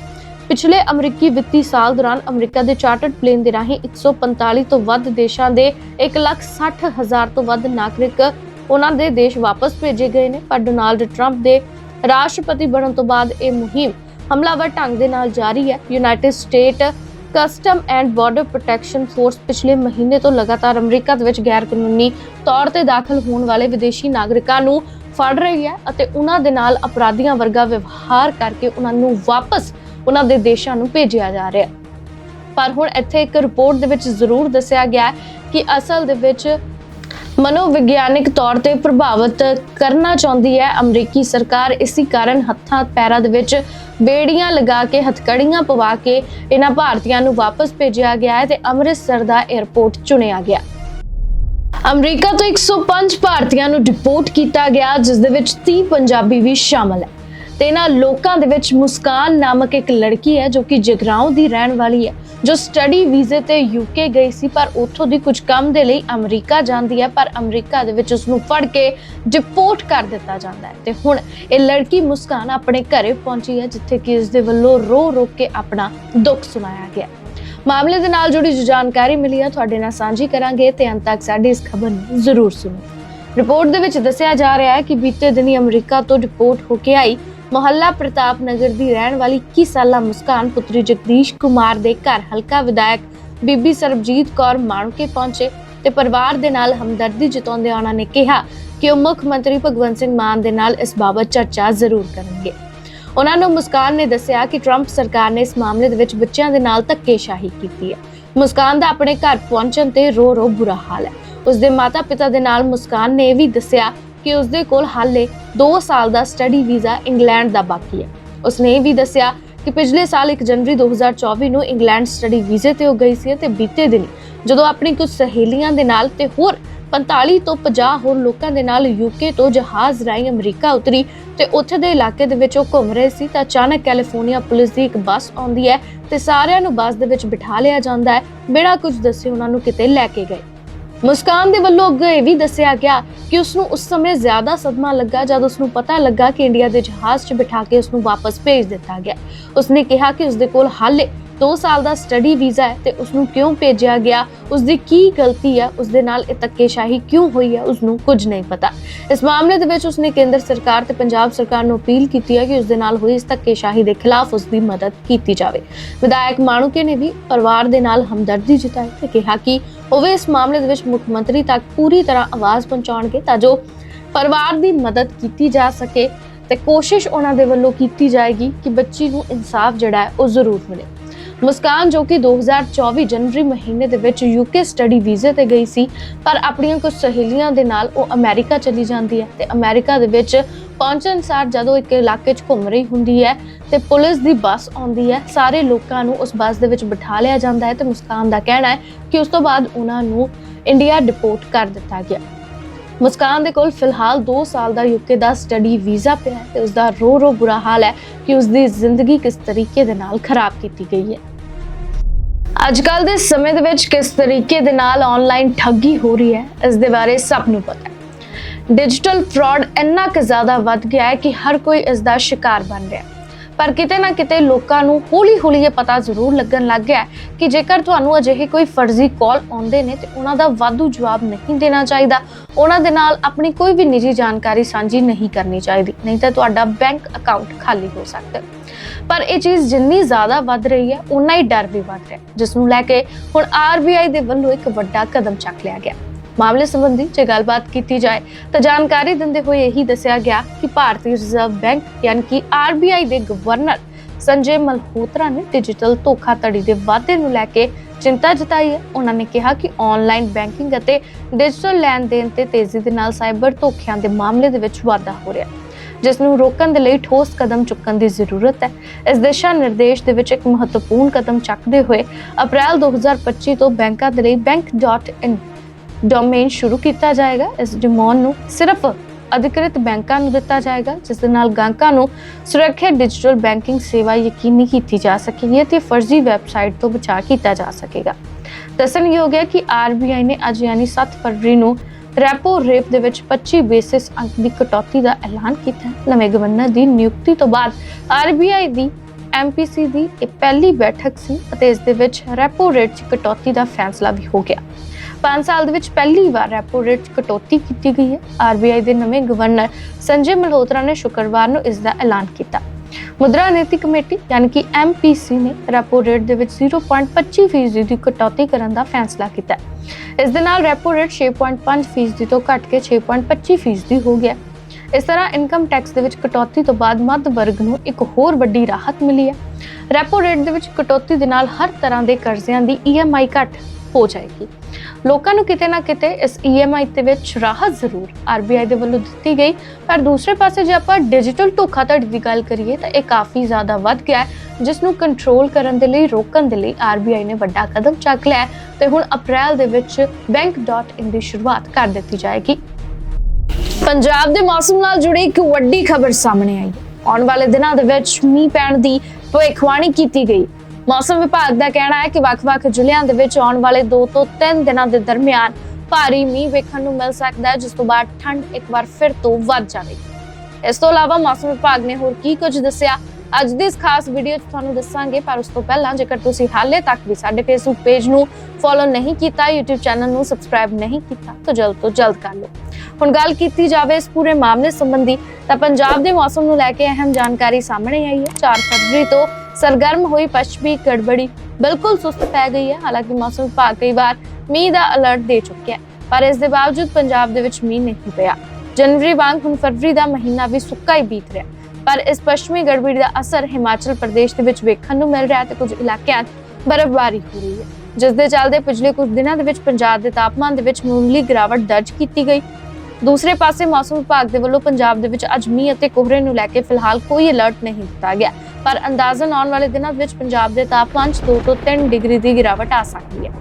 ਪਿਛਲੇ ਅਮਰੀਕੀ ਵਿੱਤੀ ਸਾਲ ਦੌਰਾਨ ਅਮਰੀਕਾ ਦੇ ਚਾਰਟਰਡ ਪਲੇਨ ਦੇ ਰਾਹੀਂ 145 ਤੋਂ ਵੱਧ ਦੇਸ਼ਾਂ ਦੇ 1,60,000 ਤੋਂ ਵੱਧ ਨਾਗਰਿਕ ਉਹਨਾਂ ਦੇ ਦੇਸ਼ ਵਾਪਸ ਭੇਜੇ ਗਏ ਨੇ। ਪਰ ਡੋਨਾਲਡ ਟਰੰਪ ਦੇ ਰਾਸ਼ਟਰਪਤੀ ਬਣਨ ਤੋਂ ਬਾਅਦ ਇਹ ਮੁਹਿੰਮ ਹਮਲਾਵਰ ਢੰਗ ਦੇ ਨਾਲ ਜਾਰੀ ਹੈ। United State Custom and Border Protection Force ਪਿਛਲੇ ਮਹੀਨੇ ਤੋਂ ਲਗਾਤਾਰ ਅਮਰੀਕਾ ਦੇ ਵਿੱਚ ਗੈਰ ਕਾਨੂੰਨੀ ਤੌਰ ਤੇ ਦਾਖਲ ਹੋਣ ਵਾਲੇ ਵਿਦੇਸ਼ੀ ਨਾਗਰਿਕਾਂ ਨੂੰ ਫੜ ਰਹੀ ਹੈ ਅਤੇ ਉਹਨਾਂ ਦੇ ਨਾਲ ਅਪਰਾਧੀਆਂ ਵਰਗਾ ਵਿਵਹਾਰ ਕਰਕੇ ਉਹਨਾਂ ਨੂੰ ਵਾਪਸ ਉਹਨਾਂ ਦੇ ਦੇਸ਼ਾਂ ਨੂੰ ਭੇਜਿਆ ਜਾ ਰਿਹਾ ਹੈ। ਪਰ ਹੁਣ ਇੱਥੇ ਇੱਕ ਰਿਪੋਰਟ ਦੇ ਵਿੱਚ ਜ਼ਰੂਰ ਦੱਸਿਆ ਗਿਆ ਕਿ ਅਸਲ ਦੇ ਵਿੱਚ ਮਨੋਵਿਗਿਆਨਿਕ ਤੌਰ ਤੇ ਪ੍ਰਭਾਵਿਤ ਕਰਨਾ ਚਾਹੁੰਦੀ ਹੈ ਅਮਰੀਕੀ ਸਰਕਾਰ। ਇਸੇ ਕਾਰਨ ਹੱਥਾਂ ਪੈਰਾਂ ਦੇ ਵਿੱਚ ਬੇੜੀਆਂ ਲਗਾ ਕੇ, ਹਥਕੜੀਆਂ ਪਵਾ ਕੇ ਇਹਨਾਂ ਭਾਰਤੀਆਂ ਨੂੰ ਵਾਪਸ ਭੇਜਿਆ ਗਿਆ ਹੈ ਤੇ ਅੰਮ੍ਰਿਤਸਰ ਦਾ 에ਅਰਪੋਰਟ ਚੁਣਿਆ ਗਿਆ। ਅਮਰੀਕਾ ਤੋਂ 105 ਭਾਰਤੀਆਂ ਨੂੰ ਡਿਪੋਰਟ ਕੀਤਾ ਗਿਆ, ਜਿਸ ਦੇ ਵਿੱਚ 30 ਪੰਜਾਬੀ ਵੀ ਸ਼ਾਮਲ ਹੈ। ਤੇ ਇਹਨਾਂ ਲੋਕਾਂ ਦੇ ਵਿੱਚ ਮੁਸਕਾਨ ਨਾਮਕ ਇੱਕ ਲੜਕੀ ਹੈ ਜੋ ਕਿ ਜਗਰਾਉਂ ਦੀ ਰਹਿਣ ਵਾਲੀ ਹੈ, ਜੋ ਸਟੱਡੀ ਵੀਜ਼ੇ ਤੇ ਯੂਕੇ ਗਈ ਸੀ, ਪਰ ਉੱਥੋਂ ਦੀ ਕੁਝ ਕੰਮ ਦੇ ਲਈ ਅਮਰੀਕਾ ਜਾਂਦੀ ਹੈ, ਪਰ ਅਮਰੀਕਾ ਦੇ ਵਿੱਚ ਉਸ ਨੂੰ ਫੜ ਕੇ ਡਿਪੋਰਟ ਕਰ ਦਿੱਤਾ ਜਾਂਦਾ ਹੈ। ਤੇ ਹੁਣ ਇਹ ਲੜਕੀ ਮੁਸਕਾਨ ਆਪਣੇ ਘਰੇ ਪਹੁੰਚੀ ਹੈ, ਜਿੱਥੇ ਕਿ ਇਸ ਦੇ ਵੱਲੋਂ ਰੋ ਰੋ ਕੇ ਆਪਣਾ ਦੁੱਖ ਸੁਣਾਇਆ ਗਿਆ ਮਾਮਲੇ ਦੇ ਨਾਲ ਜੁੜੀ ਜੋ ਜਾਣਕਾਰੀ ਮਿਲੀ ਹੈ, ਤੁਹਾਡੇ ਨਾਲ ਸਾਂਝੀ ਕਰਾਂਗੇ ਤੇ ਅੰਤ ਤੱਕ ਸਾਡੀ ਇਸ ਖਬਰ ਨੂੰ ਜ਼ਰੂਰ ਸੁਣੋ। ਰਿਪੋਰਟ ਦੇ ਵਿੱਚ ਦੱਸਿਆ ਜਾ ਰਿਹਾ ਹੈ ਕਿ ਬੀਤੇ ਦਿਨੀ ਅਮਰੀਕਾ ਤੋਂ ਡਿਪੋਰਟ ਹੋ ਕੇ ਆਈ ਮੁਹੱਲਾ ਪ੍ਰਤਾਪ ਨਗਰ ਦੀ ਰਹਿਣ ਵਾਲੀ 21 ਸਾਲਾ ਮੁਸਕਾਨ ਪੁੱਤਰੀ ਜਗਦੀਸ਼ ਕੁਮਾਰ ਦੇ ਘਰ ਹਲਕਾ ਵਿਧਾਇਕ ਬੀਬੀ ਸਰਬਜੀਤ ਕੌਰ ਮਾਣਕੇ ਪਹੁੰਚੇ ਤੇ ਪਰਿਵਾਰ ਦੇ ਨਾਲ ਹਮਦਰਦੀ ਜਤਾਉਂਦੇ ਉਹਨਾਂ ਨੇ ਕਿਹਾ ਕਿ ਉਹ ਮੁੱਖ ਮੰਤਰੀ ਭਗਵੰਤ ਸਿੰਘ ਮਾਨ ਦੇ ਨਾਲ ਇਸ ਬਾਬਤ ਚਰਚਾ ਜ਼ਰੂਰ ਕਰਨਗੇ। ਉਹਨਾਂ ਨੂੰ ਮੁਸਕਾਨ ਨੇ ਦੱਸਿਆ ਕਿ ਟਰੰਪ ਸਰਕਾਰ ਨੇ ਇਸ ਮਾਮਲੇ ਦੇ ਵਿੱਚ ਬੱਚਿਆਂ ਦੇ ਨਾਲ ਧੱਕੇਸ਼ਾਹੀ ਕੀਤੀ ਹੈ। ਮੁਸਕਾਨ ਦਾ ਆਪਣੇ ਘਰ ਪਹੁੰਚਣ ਤੇ ਰੋ ਰੋ ਬੁਰਾ ਹਾਲ ਹੈ। ਉਸ ਦੇ ਮਾਤਾ-ਪਿਤਾ ਦੇ ਨਾਲ ਮੁਸਕਾਨ ਨੇ ਇਹ ਵੀ ਦੱਸਿਆ ਕਿ ਉਸ ਦੇ ਕੋਲ ਹਾਲੇ 2 ਸਾਲ ਦਾ ਸਟੱਡੀ ਵੀਜ਼ਾ ਇੰਗਲੈਂਡ ਦਾ ਬਾਕੀ ਹੈ। ਉਸਨੇ ਇਹ ਵੀ ਦੱਸਿਆ ਕਿ ਪਿਛਲੇ ਸਾਲ 1 ਜਨਵਰੀ 2024 ਨੂੰ ਇੰਗਲੈਂਡ ਸਟੱਡੀ ਵੀਜ਼ੇ ਤੇ ਉਹ ਗਈ ਸੀ ਤੇ ਬੀਤੇ ਦਿਨ ਜਦੋਂ ਆਪਣੀ ਕੁਝ ਸਹੇਲੀਆਂ ਦੇ ਨਾਲ ਤੇ ਹੋਰ 45 ਤੋਂ 50 ਹੋਰ ਲੋਕਾਂ ਦੇ ਨਾਲ ਯੂਕੇ ਤੋਂ ਜਹਾਜ਼ ਰਾਹੀਂ ਅਮਰੀਕਾ ਉਤਰੀ ਤੇ ਉੱਥੇ ਦੇ ਇਲਾਕੇ ਦੇ ਵਿੱਚ ਉਹ ਘੁੰਮ ਰਹੇ ਸੀ ਤਾਂ ਅਚਾਨਕ ਕੈਲੀਫੋਰਨੀਆ ਪੁਲਿਸ ਦੀ ਇੱਕ ਬੱਸ ਆਉਂਦੀ ਹੈ ਤੇ ਸਾਰਿਆਂ ਨੂੰ ਬੱਸ ਦੇ ਵਿੱਚ ਬਿਠਾ ਲਿਆ ਜਾਂਦਾ ਹੈ। ਬਿਨਾਂ ਕੁਝ ਦੱਸੇ ਉਹਨਾਂ ਨੂੰ ਕਿਤੇ ਲੈ ਕੇ ਗਏ। ਮੁਸਕਾਨ ਦੇ ਵੱਲੋਂ ਅੱਗੇ ਇਹ ਵੀ ਦੱਸਿਆ ਗਿਆ ਕਿ ਉਸ ਨੂੰ ਉਸ ਸਮੇਂ ਜ਼ਿਆਦਾ ਸਦਮਾ ਲੱਗਾ ਜਦ ਉਸ ਨੂੰ ਪਤਾ ਲੱਗਾ ਕਿ ਇੰਡੀਆ ਦੇ ਜਹਾਜ਼ 'ਚ ਬਿਠਾ ਕੇ ਉਸ ਨੂੰ ਵਾਪਸ ਭੇਜ ਦਿੱਤਾ ਗਿਆ। ਉਸਨੇ ਕਿਹਾ ਕਿ ਉਸ ਦੇ ਕੋਲ ਹਾਲੇ 2 ਸਾਲ ਦਾ ਸਟੱਡੀ ਵੀਜ਼ਾ ਹੈ ਤੇ ਉਸ ਨੂੰ ਕਿਉਂ ਭੇਜਿਆ ਗਿਆ? ਉਸ ਦੀ ਕੀ ਗਲਤੀ ਹੈ? ਉਸ ਦੇ ਨਾਲ ਇਹ ਧੱਕੇਸ਼ਾਹੀ ਕਿਉਂ ਹੋਈ ਹੈ? ਉਸ ਨੂੰ ਕੁਝ ਨਹੀਂ ਪਤਾ। ਇਸ ਮਾਮਲੇ ਦੇ ਵਿੱਚ ਉਸਨੇ ਕੇਂਦਰ ਸਰਕਾਰ ਤੇ ਪੰਜਾਬ ਸਰਕਾਰ ਨੂੰ ਅਪੀਲ ਕੀਤੀ ਹੈ ਕਿ ਉਸ ਦੇ ਨਾਲ ਹੋਈ ਇਸ ਧੱਕੇਸ਼ਾਹੀ ਦੇ ਖਿਲਾਫ ਉਸ ਦੀ ਮਦਦ ਕੀਤੀ ਜਾਵੇ। ਵਿਧਾਇਕ ਮਾਣੂਕੇ ਨੇ ਵੀ ਪਰਿਵਾਰ ਦੇ ਨਾਲ ਹਮਦਰਦੀ ਜਤਾਈ ਤੇ ਕਿਹਾ ਕਿ ਉਹ ਵੀ ਇਸ ਮਾਮਲੇ ਦੇ ਵਿੱਚ ਮੁੱਖ ਮੰਤਰੀ ਤੱਕ ਪੂਰੀ ਤਰ੍ਹਾਂ ਆਵਾਜ਼ ਪਹੁੰਚਾਉਣਗੇ ਤਾਂ ਜੋ ਪਰਿਵਾਰ ਦੀ ਮਦਦ ਕੀਤੀ ਜਾ ਸਕੇ ਤੇ ਕੋਸ਼ਿਸ਼ ਉਹਨਾਂ ਦੇ ਵੱਲੋਂ ਕੀਤੀ ਜਾਏਗੀ ਕਿ ਬੱਚੀ ਨੂੰ ਇਨਸਾਫ ਜਿਹੜਾ ਹੈ ਉਹ ਜ਼ਰੂਰ ਮਿਲੇ। ਮੁਸਕਾਨ ਜੋ ਕਿ 2024 ਜਨਵਰੀ ਮਹੀਨੇ ਦੇ ਵਿੱਚ ਯੂਕੇ ਸਟੱਡੀ ਵੀਜ਼ੇ ਤੇ ਗਈ ਸੀ, ਪਰ ਆਪਣੀਆਂ ਕੁਝ ਸਹੇਲੀਆਂ ਦੇ ਨਾਲ ਉਹ ਅਮਰੀਕਾ ਚਲੀ ਜਾਂਦੀ ਹੈ ਤੇ ਅਮਰੀਕਾ ਦੇ ਵਿੱਚ ਪਹੁੰਚਣ ਸਾਰ ਜਦੋਂ ਇੱਕ ਇਲਾਕੇ 'ਚ ਘੁੰਮ ਰਹੀ ਹੁੰਦੀ ਹੈ ਤੇ ਪੁਲਿਸ ਦੀ ਬੱਸ ਆਉਂਦੀ ਹੈ, ਸਾਰੇ ਲੋਕਾਂ ਨੂੰ ਉਸ ਬੱਸ ਦੇ ਵਿੱਚ ਬਿਠਾ ਲਿਆ ਜਾਂਦਾ ਹੈ ਤੇ ਮੁਸਕਾਨ ਦਾ ਕਹਿਣਾ ਹੈ ਕਿ ਉਸ ਤੋਂ ਬਾਅਦ ਉਹਨਾਂ ਨੂੰ ਇੰਡੀਆ ਡਿਪੋਰਟ ਕਰ ਦਿੱਤਾ ਗਿਆ। ਮੁਸਕਾਨ ਦੇ ਕੋਲ ਫਿਲਹਾਲ 2 ਸਾਲ ਦਾ ਯੂਕੇ ਦਾ ਸਟੱਡੀ ਵੀਜ਼ਾ ਪਿਆ ਹੈ ਤੇ ਉਸ ਦਾ ਰੋ ਰੋ ਬੁਰਾ ਹਾਲ ਹੈ ਕਿ ਉਸ ਦੀ ਜ਼ਿੰਦਗੀ ਕਿਸ ਤਰੀਕੇ ਦੇ ਨਾਲ ਖਰਾਬ ਕੀਤੀ ਗਈ ਹੈ। ਅੱਜ ਕੱਲ ਦੇ ਸਮੇਂ ਦੇ ਵਿੱਚ ਕਿਸ ਤਰੀਕੇ ਦੇ ਨਾਲ ਆਨਲਾਈਨ ਠੱਗੀ ਹੋ ਰਹੀ ਹੈ, ਇਸ ਦੇ ਬਾਰੇ ਸਭ ਨੂੰ ਪਤਾ ਹੈ। ਡਿਜੀਟਲ ਫਰਾਡ ਇੰਨਾ ਕੁ ਜ਼ਿਆਦਾ ਵੱਧ ਗਿਆ ਹੈ ਕਿ ਹਰ ਕੋਈ ਇਸ ਦਾ ਸ਼ਿਕਾਰ ਬਣ ਰਿਹਾ ਹੈ। ਪਰ ਕਿਤੇ ਨਾ ਕਿਤੇ ਲੋਕਾਂ ਨੂੰ ਹੌਲੀ-ਹੌਲੀ ਇਹ ਪਤਾ ਜ਼ਰੂਰ ਲੱਗਣ ਲੱਗ ਗਿਆ ਕਿ ਜੇਕਰ ਤੁਹਾਨੂੰ ਅਜਿਹੇ ਕੋਈ ਫਰਜ਼ੀ ਕਾਲ ਆਉਂਦੇ ਨੇ ਤੇ ਉਹਨਾਂ ਦਾ ਵਾਧੂ ਜਵਾਬ ਨਹੀਂ ਦੇਣਾ ਚਾਹੀਦਾ, ਉਹਨਾਂ ਦੇ ਨਾਲ ਆਪਣੀ ਕੋਈ ਵੀ ਨਿੱਜੀ ਜਾਣਕਾਰੀ ਸਾਂਝੀ ਨਹੀਂ ਕਰਨੀ ਚਾਹੀਦੀ, ਨਹੀਂ ਤਾਂ ਤੁਹਾਡਾ ਬੈਂਕ ਅਕਾਊਂਟ ਖਾਲੀ ਹੋ ਸਕਦਾ ਹੈ। ਪਰ ਇਹ ਚੀਜ਼ ਜਿੰਨੀ ਜ਼ਿਆਦਾ ਵੱਧ ਰਹੀ ਹੈ ਉਨਾ ਹੀ ਡਰ ਵੀ ਵੱਧ ਰਿਹਾ ਜਿਸ ਨੂੰ ਲੈ ਕੇ ਹੁਣ ਆਰਬੀਆਈ ਦੇ ਵੱਲੋਂ ਇੱਕ ਵੱਡਾ ਕਦਮ ਚੱਕ ਲਿਆ ਗਿਆ। ਮਾਮਲੇ ਸੰਬੰਧੀ ਜੇ ਗੱਲਬਾਤ ਕੀਤੀ ਜਾਏ, ਤਾਂ ਜਾਣਕਾਰੀ ਦਿੰਦੇ ਹੋਏ ਇਹੀ ਦੱਸਿਆ ਗਿਆ ਕਿ ਭਾਰਤੀ ਰਿਜ਼ਰਵ ਬੈਂਕ ਯਾਨੀ ਕਿ ਆਰਬੀਆਈ ਦੇ ਗਵਰਨਰ ਸੰਜੇ ਮਲਹੋਤਰਾ ਨੇ ਡਿਜੀਟਲ ਧੋਖਾਧੜੀ ਦੇ ਵਾਧੇ ਨੂੰ ਲੈ ਕੇ ਚਿੰਤਾ ਜਤਾਈ ਹੈ। ਉਹਨਾਂ ਨੇ ਕਿਹਾ ਕਿ ਆਨਲਾਈਨ ਬੈਂਕਿੰਗ ਅਤੇ ਡਿਜੀਟਲ ਲੈਣ ਦੇਣ ਤੇ ਤੇਜ਼ੀ ਦੇ ਨਾਲ ਸਾਈਬਰ ਧੋਖਿਆਂ ਦੇ ਮਾਮਲੇ ਦੇ ਵਿੱਚ ਵਾਧਾ ਹੋ ਰਿਹਾ ਹੈ। ਜਿਸ ਨੂੰ ਰੋਕਣ ਦੇ ਲਈ ਠੋਸ ਕਦਮ ਚੁੱਕਣ ਦੀ ਜ਼ਰੂਰਤ ਹੈ। ਇਸ ਦਿਸ਼ਾ ਨਿਰਦੇਸ਼ ਦੇ ਵਿੱਚ ਇੱਕ ਮਹੱਤਵਪੂਰਨ ਕਦਮ ਚੱਕਦੇ ਹੋਏ ਅਪ੍ਰੈਲ 2025 ਤੋਂ ਬੈਂਕਾਂ ਦੇ ਲਈ bank.in ਡੋਮੇਨ ਸ਼ੁਰੂ ਕੀਤਾ ਜਾਏਗਾ। ਇਸ ਡੋਮੇਨ ਨੂੰ ਸਿਰਫ ਅਧਿਕ੍ਰਿਤ ਬੈਂਕਾਂ ਨੂੰ ਦਿੱਤਾ ਜਾਏਗਾ, ਜਿਸ ਦੇ ਨਾਲ ਗਾਹਕਾਂ ਨੂੰ ਸੁਰੱਖਿਅਤ ਡਿਜੀਟਲ ਬੈਂਕਿੰਗ ਸੇਵਾ ਯਕੀਨੀ ਕੀਤੀ ਜਾ ਸਕੇਗੀ ਅਤੇ ਫਰਜ਼ੀ ਵੈਬਸਾਈਟ ਤੋਂ ਬਚਾਅ ਕੀਤਾ ਜਾ ਸਕੇਗਾ। ਦੱਸਣਯੋਗ ਹੈ ਕਿ ਆਰਬੀਆਈ ਨੇ ਅੱਜ ਯਾਨੀ 7 ਫਰਵਰੀ ਨੂੰ ਰੈਪੋ ਰੇਪ ਦੇ ਵਿੱਚ 25 ਬੇਸਿਸ ਅੰਕ ਦੀ ਕਟੌਤੀ ਦਾ ਐਲਾਨ ਕੀਤਾ ਨਵੇਂ ਗਵਰਨਰ ਦੀ ਨਿਯੁਕਤੀ ਤੋਂ ਬਾਅਦ ਆਰਬੀਆਈ ਦੀ ਐਮਪੀਸੀ ਦੀ ਇਹ ਪਹਿਲੀ ਬੈਠਕ ਸੀ ਅਤੇ ਇਸ ਦੇ ਵਿੱਚ ਰੈਪੋ ਰੇਟ 'ਚ ਕਟੌਤੀ ਦਾ ਫੈਸਲਾ ਵੀ ਹੋ ਗਿਆ। 5 ਸਾਲ ਦੇ ਵਿੱਚ ਪਹਿਲੀ ਵਾਰ ਰੈਪੋ ਰੇਟ 'ਚ ਕਟੌਤੀ ਕੀਤੀ ਗਈ ਹੈ। ਆਰਬੀਆਈ ਦੇ ਨਵੇਂ ਗਵਰਨਰ ਸੰਜੇ ਮਲਹੋਤਰਾ ਨੇ ਸ਼ੁੱਕਰਵਾਰ ਨੂੰ ਇਸ ਦਾ ਐਲਾਨ ਕੀਤਾ। ਮੁਦਰਾ ਨੀਤੀ ਕਮੇਟੀ ਯਾਨੀ ਕਿ ਐਮਪੀਸੀ ਨੇ ਰੈਪੋ ਰੇਟ ਦੇ ਵਿੱਚ 0.25% ਦੀ ਕਟੌਤੀ ਕਰਨ ਦਾ ਫੈਸਲਾ ਕੀਤਾ ਇਸ ਦੇ ਨਾਲ ਰੈਪੋ ਰੇਟ 6.5% ਤੋਂ ਘਟ ਕੇ 6.25% ਹੋ ਗਿਆ ਇਸ ਤਰ੍ਹਾਂ ਇਨਕਮ ਟੈਕਸ ਦੇ ਵਿੱਚ ਕਟੌਤੀ ਤੋਂ ਬਾਅਦ ਮੱਧ ਵਰਗ ਨੂੰ ਇੱਕ ਹੋਰ ਵੱਡੀ ਰਾਹਤ ਮਿਲੀ ਹੈ। ਰੈਪੋ ਰੇਟ ਦੇ ਵਿੱਚ ਕਟੌਤੀ ਦੇ ਨਾਲ ਹਰ ਤਰ੍ਹਾਂ ਦੇ ਕਰਜ਼ਿਆਂ ਦੀ ਈਐਮਆਈ ਘਟ ਹੋ ਜਾਏਗੀ। ਲੋਕਾਂ ਨੂੰ ਕਿਤੇ ਨਾ ਕਿਤੇ ਇਸ ਈਐਮਆਈ ਦੇ ਵਿੱਚ ਰਾਹਤ ਜ਼ਰੂਰ ਆਰਬੀਆਈ ਦੇ ਵੱਲੋਂ ਦਿੱਤੀ ਗਈ। ਪਰ ਦੂਸਰੇ ਪਾਸੇ ਜੇ ਆਪਾਂ ਡਿਜੀਟਲ ਧੋਖਾਧੜੀ ਦੀ ਗੱਲ ਕਰੀਏ ਤਾਂ ਇਹ ਕਾਫੀ ਜ਼ਿਆਦਾ ਵੱਧ ਗਿਆ ਹੈ, ਜਿਸ ਨੂੰ ਕੰਟਰੋਲ ਕਰਨ ਦੇ ਲਈ, ਰੋਕਣ ਦੇ ਲਈ ਆਰਬੀਆਈ ਨੇ ਵੱਡਾ ਕਦਮ ਚੱਕ ਲਿਆ ਤੇ ਹੁਣ ਅਪ੍ਰੈਲ ਦੇ ਵਿੱਚ bank.in ਦੀ ਸ਼ੁਰੂਆਤ ਕਰ ਦਿੱਤੀ ਜਾਏਗੀ। ਪੰਜਾਬ ਦੇ ਮੌਸਮ ਨਾਲ ਜੁੜੀ ਇੱਕ ਵੱਡੀ ਖਬਰ ਸਾਹਮਣੇ ਆਈ। ਆਉਣ ਵਾਲੇ ਦਿਨਾਂ ਦੇ ਵਿੱਚ ਮੀਂਹ ਪੈਣ ਦੀ ਭਵਿੱਖਬਾਣੀ ਕੀਤੀ ਗਈ। ਮੌਸਮ ਵਿਭਾਗ ਦਾ ਕਹਿਣਾ ਹੈ ਕਿ ਵੱਖ-ਵੱਖ ਜ਼ਿਲ੍ਹਿਆਂ ਦੇ ਵਿੱਚ ਆਉਣ ਵਾਲੇ 2 ਤੋਂ 3 ਦਿਨਾਂ ਦੇ ਦਰਮਿਆਨ ਭਾਰੀ ਮੀਂਹ ਵੇਖਣ ਨੂੰ ਮਿਲ ਸਕਦਾ ਹੈ, ਜਿਸ ਤੋਂ ਬਾਅਦ ਠੰਡ ਇੱਕ ਵਾਰ ਫਿਰ ਤੋਂ ਵੱਧ ਜਾਵੇਗੀ। ਇਸ ਤੋਂ ਇਲਾਵਾ ਮੌਸਮ ਵਿਭਾਗ ਨੇ ਹੋਰ ਕੀ ਕੁਝ ਦੱਸਿਆ? ਅੱਜ ਦੀ ਇਸ ਖਾਸ ਵੀਡੀਓ 'ਚ ਤੁਹਾਨੂੰ ਦੱਸਾਂਗੇ, ਪਰ ਉਸ ਤੋਂ ਪਹਿਲਾਂ ਜੇਕਰ ਤੁਸੀਂ ਹਾਲੇ ਤੱਕ ਵੀ ਸਾਡੇ ਫੇਸਬੁੱਕ ਪੇਜ ਨੂੰ ਫੋਲੋ ਨਹੀਂ ਕੀਤਾ, YouTube ਚੈਨਲ ਨੂੰ ਸਬਸਕ੍ਰਾਈਬ ਨਹੀਂ ਕੀਤਾ, ਤਾਂ ਜਲਦ ਤੋਂ ਜਲਦ ਕਰ ਲਓ। ਹੁਣ ਗੱਲ ਕੀਤੀ ਜਾਵੇ ਇਸ ਪੂਰੇ ਮਾਮਲੇ ਸੰਬੰਧੀ, ਤਾਂ ਪੰਜਾਬ ਦੇ ਮੌਸਮ ਨੂੰ ਲੈ ਕੇ ਅਹਿਮ ਜਾਣਕਾਰੀ ਸਾਹਮਣੇ ਆਈ ਹੈ। 4 ਫਰਵਰੀ ਤੋਂ ਸਰਗਰਮ ਹੋਈ ਪੱਛਮੀ ਗੜਬੜੀ ਬਿਲਕੁਲ ਸੁਸਤ ਪੈ ਗਈ ਹੈ, ਹਾਲਾਂਕਿ ਮੌਸਮ ਵਿਭਾਗ ਕਈ ਵਾਰ ਮੀਂਹ ਦਾ ਅਲਰਟ ਦੇ ਚੁੱਕਿਆ ਪਰ ਇਸ ਦੇ ਬਾਵਜੂਦ ਪੰਜਾਬ ਦੇ ਵਿੱਚ ਮੀਂਹ ਨਹੀਂ ਪਿਆ। ਜਨਵਰੀ ਵਾਂਗ ਹੁਣ ਫਰਵਰੀ ਦਾ ਮਹੀਨਾ ਵੀ ਸੁੱਕਾ ਹੀ ਬੀਤ ਰਿਹਾ ਪਰ ਇਸ ਪੱਛਮੀ ਗੜਬੜੀ ਦਾ ਅਸਰ ਹਿਮਾਚਲ ਪ੍ਰਦੇਸ਼ ਦੇ ਵਿੱਚ ਵੇਖਣ ਨੂੰ ਮਿਲ ਰਿਹਾ ਤੇ ਕੁਝ ਇਲਾਕਿਆਂ 'ਚ ਬਰਫ਼ਬਾਰੀ ਹੋ ਰਹੀ ਹੈ। ਜਿਸ ਦੇ ਚੱਲਦੇ ਪਿਛਲੇ ਕੁਝ ਦਿਨਾਂ ਦੇ ਵਿੱਚ ਪੰਜਾਬ ਦੇ ਤਾਪਮਾਨ ਦੇ ਵਿੱਚ ਮਾਮੂਲੀ ਗਿਰਾਵਟ ਦਰਜ ਕੀਤੀ ਗਈ। ਦੂਸਰੇ ਪਾਸੇ ਮੌਸਮ ਵਿਭਾਗ ਦੇ ਵੱਲੋਂ ਪੰਜਾਬ ਦੇ ਵਿੱਚ ਅੱਜ ਮੀਂਹ ਅਤੇ ਕੋਹਰੇ ਨੂੰ ਲੈ ਕੇ ਫਿਲਹਾਲ ਕੋਈ ਅਲਰਟ ਨਹੀਂ ਦਿੱਤਾ ਗਿਆ। ਪਰ ਅੰਦਾਜ਼ਨ ਆਉਣ ਵਾਲੇ ਦਿਨਾਂ ਵਿੱਚ ਪੰਜਾਬ ਦੇ ਤਾਪਮਾਨ 'ਚ 2 ਤੋਂ 3 ਡਿਗਰੀ ਦੀ ਗਿਰਾਵਟ ਆ ਸਕਦੀ ਹੈ।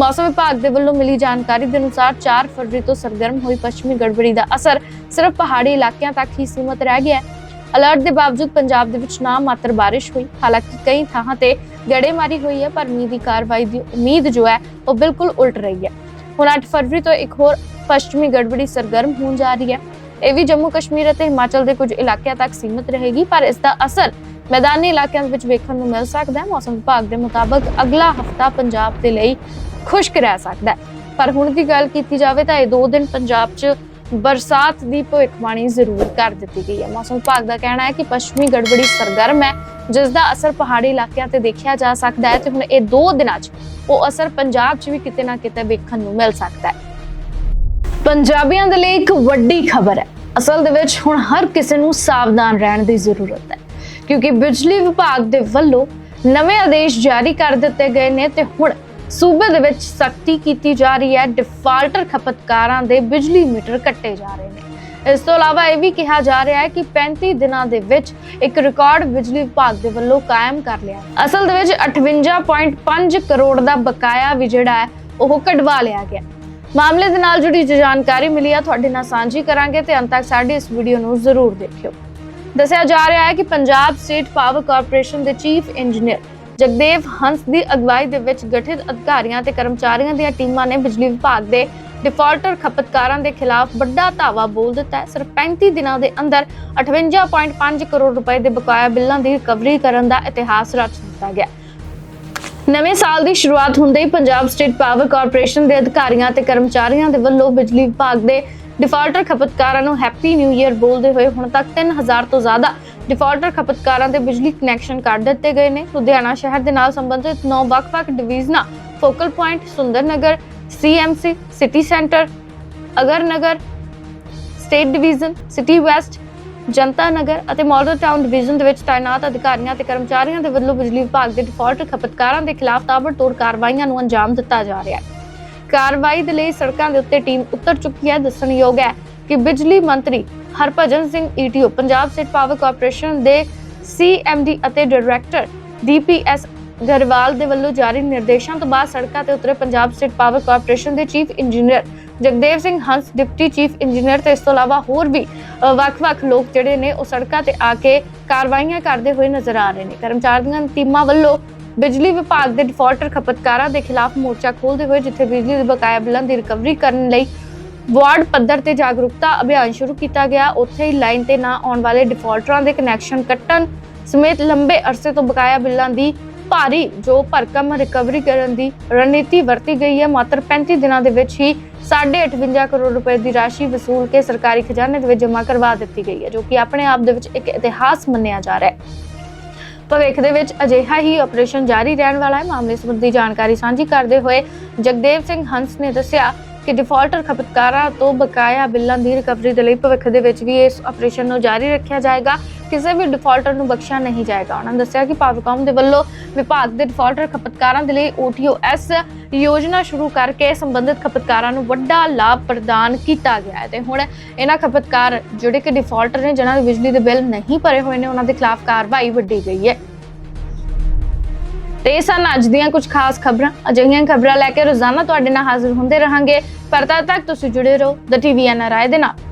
ਮੌਸਮ ਵਿਭਾਗ ਦੇ ਵੱਲੋਂ ਮਿਲੀ ਜਾਣਕਾਰੀ ਦੇ ਅਨੁਸਾਰ 4 ਫਰਵਰੀ ਤੋਂ ਸਰਗਰਮ ਹੋਈ ਪੱਛਮੀ ਗੜਬੜੀ ਦਾ ਅਸਰ ਸਿਰਫ ਪਹਾੜੀ ਇਲਾਕਿਆਂ ਤੱਕ ਹੀ ਸੀਮਤ ਰਹਿ ਗਿਆ ਹੈ। ਅਲਰਟ ਦੇ ਬਾਵਜੂਦ ਪੰਜਾਬ ਦੇ ਵਿੱਚ ਨਾ ਮਾਤਰ ਬਾਰਿਸ਼ ਹੋਈ। ਹਾਲਾਂਕਿ ਕਈ ਥਾਵਾਂ ਤੇ ਗੜੇਮਾਰੀ ਹੋਈ ਹੈ, ਪਰ ਮੀਂਹ ਦੀ ਕਾਰਵਾਈ ਦੀ ਉਮੀਦ ਜੋ ਹੈ, ਉਹ ਬਿਲਕੁਲ ਉਲਟ ਰਹੀ ਹੈ। ਹੁਣ 8 ਫਰਵਰੀ ਤੋਂ ਇੱਕ ਹੋਰ ਪੱਛਮੀ ਗੜਬੜੀ ਸਰਗਰਮ ਹੋਣ ਜਾ ਰਹੀ ਹੈ। ਇਹ ਵੀ ਜੰਮੂ ਕਸ਼ਮੀਰ ਅਤੇ ਹਿਮਾਚਲ ਦੇ ਕੁਝ ਇਲਾਕਿਆਂ ਤੱਕ ਸੀਮਿਤ ਰਹੇਗੀ, ਪਰ ਇਸ ਦਾ ਅਸਰ ਮੈਦਾਨੀ ਇਲਾਕਿਆਂ ਵਿੱਚ ਵੇਖਣ ਨੂੰ ਮਿਲ ਸਕਦਾ ਹੈ। ਮੌਸਮ ਵਿਭਾਗ ਦੇ ਮੁਤਾਬਕ ਅਗਲਾ ਹਫਤਾ ਪੰਜਾਬ ਦੇ ਲਈ ਖੁਸ਼ਕ ਰਹਿ ਸਕਦਾ ਹੈ। ਪਰ ਹੁਣ ਦੀ ਗੱਲ ਕੀਤੀ ਜਾਵੇ ਤਾਂ ਇਹ ਦੋ ਦਿਨ ਪੰਜਾਬ 'ਚ ਬਰਸਾਤ ਦੀ ਭਵਿੱਖਬਾਣੀ ਜ਼ਰੂਰ ਕਰ ਦਿੱਤੀ ਗਈ ਹੈ। ਮੌਸਮ ਵਿਭਾਗ ਦਾ ਕਹਿਣਾ ਹੈ ਕਿ ਪੱਛਮੀ ਗੜਬੜੀ ਸਰਗਰਮ ਹੈ, ਜਿਸ ਦਾ ਅਸਰ ਪਹਾੜੀ ਇਲਾਕਿਆਂ ਤੇ ਦੇਖਿਆ ਜਾ ਸਕਦਾ ਹੈ ਤੇ ਹੁਣ ਇਹ ਦੋ ਦਿਨਾਂ 'ਚ ਉਹ ਅਸਰ ਪੰਜਾਬ 'ਚ ਵੀ ਕਿਤੇ ਨਾ ਕਿਤੇ ਵੇਖਣ ਨੂੰ ਮਿਲ ਸਕਦਾ ਹੈ। ਪੰਜਾਬੀਆਂ ਦੇ ਲਈ ਇੱਕ ਵੱਡੀ ਖਬਰ ਹੈ। ਅਸਲ ਦੇ ਵਿੱਚ ਹੁਣ ਹਰ ਕਿਸੇ ਨੂੰ ਸਾਵਧਾਨ ਰਹਿਣ ਦੀ ਜ਼ਰੂਰਤ ਹੈ। ਕਿਉਂਕਿ ਬਿਜਲੀ ਵਿਭਾਗ ਦੇ ਵੱਲੋਂ ਨਵੇਂ ਆਦੇਸ਼ ਜਾਰੀ ਕਰ ਦਿੱਤੇ ਗਏ ਨੇ ਤੇ ਹੁਣ ਸੂਬੇ ਦੇ ਵਿੱਚ ਸਖਤੀ ਕੀਤੀ ਜਾ ਰਹੀ ਹੈ। ਡਿਫਾਲਟਰ ਖਪਤਕਾਰਾਂ ਦੇ ਬਿਜਲੀ ਮੀਟਰ ਕੱਟੇ ਜਾ ਰਹੇ ਨੇ। ਇਸ ਤੋਂ ਇਲਾਵਾ ਇਹ ਵੀ ਕਿਹਾ ਜਾ ਰਿਹਾ ਹੈ ਕਿ 35 ਦਿਨਾਂ ਦੇ ਵਿੱਚ ਇੱਕ ਰਿਕਾਰਡ ਬਿਜਲੀ ਵਿਭਾਗ ਦੇ ਵੱਲੋਂ ਕਾਇਮ ਕਰ ਲਿਆ। ਅਸਲ ਦੇ ਵਿੱਚ 58.5 ਕਰੋੜ ਦਾ ਬਕਾਇਆ ਵੀ ਜਿਹੜਾ ਹੈ, ਉਹ ਕਢਵਾ ਲਿਆ ਗਿਆ। ਮਾਮਲੇ ਦੇ ਨਾਲ ਜੁੜੀ ਜਾਣਕਾਰੀ ਮਿਲੀ ਹੈ ਤੁਹਾਡੇ ਨਾਲ ਸਾਂਝੀ ਕਰਾਂਗੇ ਤੇ ਅੰਤ ਤੱਕ ਸਾਡੀ ਇਸ ਵੀਡੀਓ ਨੂੰ ਜ਼ਰੂਰ ਦੇਖਿਓ। ਦੱਸਿਆ ਜਾ ਰਿਹਾ ਹੈ ਕਿ ਪੰਜਾਬ ਸਟੇਟ ਪਾਵਰ ਕਾਰਪੋਰੇਸ਼ਨ ਦੇ ਚੀਫ ਇੰਜੀਨੀਅਰ ਜਗਦੇਵ ਹੰਸ ਦੀ ਅਗਵਾਈ ਦੇ ਵਿੱਚ ਗਠਿਤ ਅਧਿਕਾਰੀਆਂ ਤੇ ਕਰਮਚਾਰੀਆਂ ਦੀਆਂ ਟੀਮਾਂ ਨੇ ਬਿਜਲੀ ਵਿਭਾਗ ਦੇ ਡਿਫਾਲਟਰ ਖਪਤਕਾਰਾਂ ਦੇ ਖਿਲਾਫ ਵੱਡਾ ਧਾਵਾ ਬੋਲ ਦਿੱਤਾ ਹੈ। ਸਿਰਫ 35 ਦਿਨਾਂ ਦੇ ਅੰਦਰ 58.5 ਕਰੋੜ ਰੁਪਏ ਦੇ ਬਕਾਇਆ ਬਿੱਲਾਂ ਦੀ ਰਿਕਵਰੀ ਕਰਨ ਦਾ ਇਤਿਹਾਸ ਰਚ ਦਿੱਤਾ ਗਿਆ। ਨਵੇਂ ਸਾਲ ਦੀ ਸ਼ੁਰੂਆਤ ਹੁੰਦੇ ਹੀ ਪੰਜਾਬ ਸਟੇਟ ਪਾਵਰ ਕਾਰਪੋਰੇਸ਼ਨ ਦੇ ਅਧਿਕਾਰੀਆਂ ਤੇ ਕਰਮਚਾਰੀਆਂ ਦੇ ਵੱਲੋਂ ਬਿਜਲੀ ਵਿਭਾਗ ਦੇ ਡਿਫਾਲਟਰ ਖਪਤਕਾਰਾਂ ਨੂੰ ਹੈਪੀ ਨਿਊ ਈਅਰ ਬੋਲਦੇ ਹੋਏ ਹੁਣ ਤੱਕ 3000 ਤੋਂ ਜ਼ਿਆਦਾ ਡਿਫਾਲਟਰ ਖਪਤਕਾਰਾਂ ਦੇ ਬਿਜਲੀ ਕਨੈਕਸ਼ਨ ਕੱਢ ਦਿੱਤੇ ਗਏ ਨੇ। ਲੁਧਿਆਣਾ ਸ਼ਹਿਰ ਦੇ ਨਾਲ ਸੰਬੰਧਿਤ 9 ਵੱਖ-ਵੱਖ ਡਿਵੀਜ਼ਨਾਂ focal point, Sundar Nagar, CMC, City Centre, Agar Nagar, state division, city west Janta Nagar ਅਤੇ ਮਾਡਲ ਟਾਊਨ ਡਿਵੀਜ਼ਨ ਦੇ ਵਿੱਚ ਤਾਇਨਾਤ ਅਧਿਕਾਰੀਆਂ ਤੇ ਕਰਮਚਾਰੀਆਂ ਦੇ ਵੱਲੋਂ ਬਿਜਲੀ ਵਿਭਾਗ ਦੇ ਡਿਫਾਲਟ ਖਪਤਕਾਰਾਂ ਦੇ ਖਿਲਾਫ ਤਾਬੜਤੋੜ ਕਾਰਵਾਈਆਂ ਨੂੰ ਅੰਜਾਮ ਦਿੱਤਾ ਜਾ ਰਿਹਾ ਹੈ। ਕਾਰਵਾਈ ਦੇ ਲਈ ਸੜਕਾਂ ਦੇ ਉੱਤੇ ਟੀਮ ਉਤਰ ਚੁੱਕੀ ਹੈ। ਦੱਸਣਯੋਗ ਹੈ ਕਿ ਬਿਜਲੀ ਮੰਤਰੀ Harbhajan Singh ETO, Punjab state power corporation ਦੇ ਸੀਐਮਡੀ ਅਤੇ ਡਾਇਰੈਕਟਰ ਡੀਪੀਐਸ ਗਰਵਾਲ ਦੇ ਵੱਲੋਂ ਜਾਰੀ ਨਿਰਦੇਸ਼ਾਂ ਤੋਂ ਬਾਅਦ ਸੜਕਾਂ ਤੇ ਉਤਰੇ ਪੰਜਾਬ ਸਟੇਟ ਪਾਵਰ ਕਾਰਪੋਰੇਸ਼ਨ ਦੇ chief engineer Jagdev Singh Hans, deputy chief engineer ਤੇ ਇਸ ਤੋਂ ਇਲਾਵਾ ਹੋਰ ਵੀ ਵੱਖ-ਵੱਖ ਲੋਕ ਜਿਹੜੇ ਨੇ ਉਹ ਸੜਕਾਂ ਤੇ ਆ ਕੇ ਕਾਰਵਾਈਆਂ ਕਰਦੇ ਹੋਏ ਨਜ਼ਰ ਆ ਰਹੇ ਨੇ। ਕਰਮਚਾਰੀਆਂ ਟੀਮਾਂ ਵੱਲੋਂ ਬਿਜਲੀ ਵਿਭਾਗ ਦੇ ਡਿਫਾਲਟਰ ਖਪਤਕਾਰਾਂ ਦੇ ਖਿਲਾਫ ਮੋਰਚਾ ਖੋਲ੍ਹਦੇ ਹੋਏ, ਜਿੱਥੇ ਬਿਜਲੀ ਦੇ ਬਕਾਇਆ ਬਿੱਲਾਂ ਦੀ ਰਿਕਵਰੀ ਕਰਨ ਲਈ ਵਾਰਡ ਪੱਧਰ ਤੇ ਜਾਗਰੂਕਤਾ ਅਭਿਆਨ ਸ਼ੁਰੂ ਕੀਤਾ ਗਿਆ। ਉੱਥੇ ਹੀ ਲਾਈਨ ਤੇ ਨਾ ਆਉਣ ਵਾਲੇ ਡਿਫਾਲਟਰਾਂ ਦੇ ਕਨੈਕਸ਼ਨ ਕੱਟਣ ਸਮੇਤ ਲੰਬੇ ਅਰਸੇ ਤੋਂ ਬਕਾਇਆ ਬਿੱਲਾਂ ਦੀ ਭਾਰੀ ਜੋ ਭਰਕਮ ਰਿਕਵਰੀ ਕਰਨ ਦੀ ਰਣਨੀਤੀ ਵਰਤੀ ਗਈ ਹੈ। ਮਾਤਰ 35 ਦਿਨਾਂ ਦੇ ਵਿੱਚ ਹੀ 58 ਕਰੋੜ ਰੁਪਏ ਦੀ ਰਾਸ਼ੀ ਵਸੂਲ ਕੇ ਸਰਕਾਰੀ ਖਜ਼ਾਨੇ ਦੇ ਵਿੱਚ ਜਮ੍ਹਾਂ ਕਰਵਾ ਦਿੱਤੀ ਗਈ ਹੈ, ਜੋ ਕਿ ਆਪਣੇ ਆਪ ਦੇ ਵਿੱਚ ਇੱਕ ਇਤਿਹਾਸ ਮੰਨਿਆ ਜਾ ਰਿਹਾ ਹੈ। ਭਵਿੱਖ ਦੇ ਵਿੱਚ ਅਜਿਹਾ ਹੀ ਆਪਰੇਸ਼ਨ ਜਾਰੀ ਰਹਿਣ ਵਾਲਾ ਹੈ। ਮਾਮਲੇ ਸੰਬੰਧੀ ਜਾਣਕਾਰੀ ਸਾਂਝੀ ਕਰਦੇ ਹੋਏ ਜਗਦੇਵ ਸਿੰਘ ਹੰਸ ਨੇ ਦੱਸਿਆ ਕਿ ਡਿਫਾਲਟਰ ਖਪਤਕਾਰਾਂ ਤੋਂ ਬਕਾਇਆ ਬਿੱਲਾਂ ਦੀ ਰਿਕਵਰੀ ਦੇ ਲਈ ਭਵਿੱਖ ਦੇ ਵਿੱਚ ਵੀ ਇਸ ਆਪਰੇਸ਼ਨ ਨੂੰ ਜਾਰੀ ਰੱਖਿਆ ਜਾਏਗਾ। ਕਿਸੇ ਵੀ ਡਿਫਾਲਟਰ ਨੂੰ ਬਖਸ਼ਿਆ ਨਹੀਂ ਜਾਏਗਾ। ਉਹਨਾਂ ਨੇ ਦੱਸਿਆ ਕਿ ਪਾਵਰਕਾਮ ਦੇ ਵੱਲੋਂ ਵਿਭਾਗ ਦੇ ਡਿਫਾਲਟਰ ਖਪਤਕਾਰਾਂ ਦੇ ਲਈ OTOS ਯੋਜਨਾ ਸ਼ੁਰੂ ਕਰਕੇ ਸੰਬੰਧਿਤ ਖਪਤਕਾਰਾਂ ਨੂੰ ਵੱਡਾ ਲਾਭ ਪ੍ਰਦਾਨ ਕੀਤਾ ਗਿਆ ਹੈ। ਤੇ ਹੁਣ ਇਹਨਾਂ ਖਪਤਕਾਰ ਜਿਹੜੇ ਕਿ ਡਿਫਾਲਟਰ ਨੇ, ਜਿਨ੍ਹਾਂ ਦੇ ਬਿਜਲੀ ਦੇ ਬਿੱਲ ਨਹੀਂ ਭਰੇ ਹੋਏ ਨੇ, ਉਹਨਾਂ ਦੇ ਖਿਲਾਫ ਕਾਰਵਾਈ ਵੱਡੀ ਗਈ ਹੈ। ਤੇ ਇਹ ਸਨ ਅੱਜ ਦੀਆਂ ਕੁਝ ਖਾਸ ਖਬਰਾਂ, ਅਜਿਹੀਆਂ ਖਬਰਾਂ ਲੈ ਕੇ ਰੋਜ਼ਾਨਾ ਤੁਹਾਡੇ ਨਾਲ ਹਾਜ਼ਰ ਹੁੰਦੇ ਰਹਾਂਗੇ। ਪਰ ਤਦ ਤੱਕ ਤੁਸੀਂ ਜੁੜੇ ਰਹੋ ਦ ਟੀਵੀ ਐਨਆਰਆਈ ਦੇ ਨਾਲ।